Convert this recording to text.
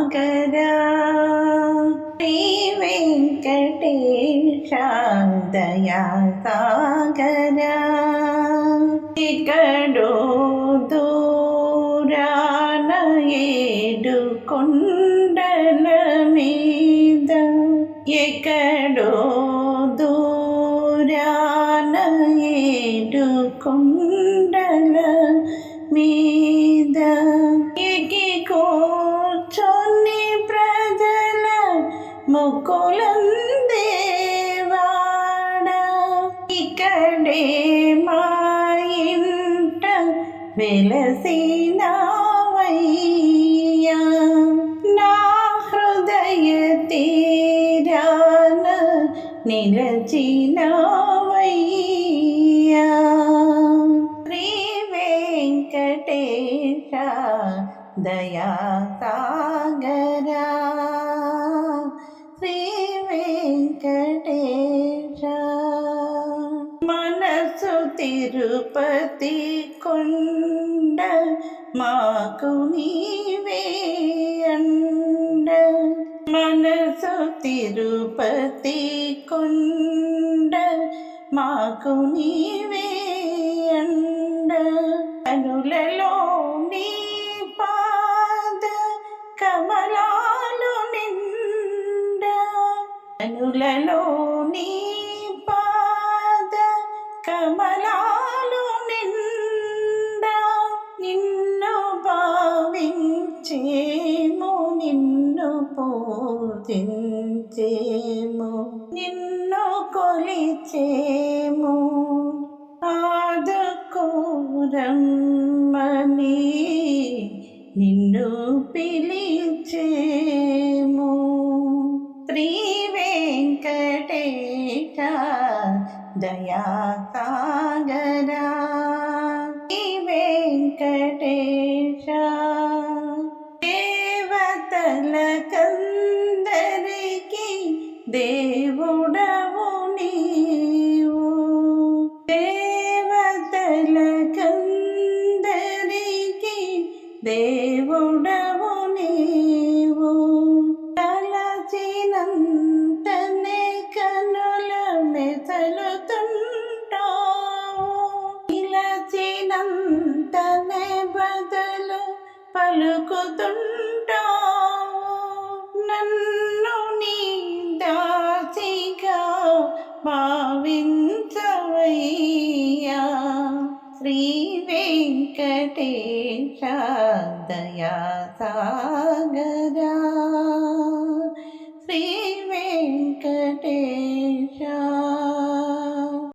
సాగరా శ్రీ వెంకటేశ దయా సాగరా ఇక్కడో దూరాన ఏడు కొండల మీద ఎక్కడో దూరాన ముకులందేవాడ ఇక్కడే మా ఇంట వెలసినవయ్యా. నా హృదయ తీరాన నిలచినవయ్యా. శ్రీ వెంకటేశ దయా సాగర్ శ్రీ వెంకటేశ. మనసు తిరుపతి కొండ మాకు నీవే అండ. మనసు తిరుపతి కొండ మాకు నీవే అనులలో నీ పాద కమలాలు నిండ నిన్ను భావించేము నిన్ను పూజించేము నిన్ను కొలిచేము. ఆదుకోరమ్మని నిన్ను పిలిచేము. త్రీ దయా వెంకటేశ. దేవతల కందరికి దేవుడవు నీవు. దేవతల కందరికి దేవుడవు పలుకుతుంటావు. నన్ను నీ దాసిగా భావించవయ్యా. శ్రీ వెంకటేశ దయా సాగరా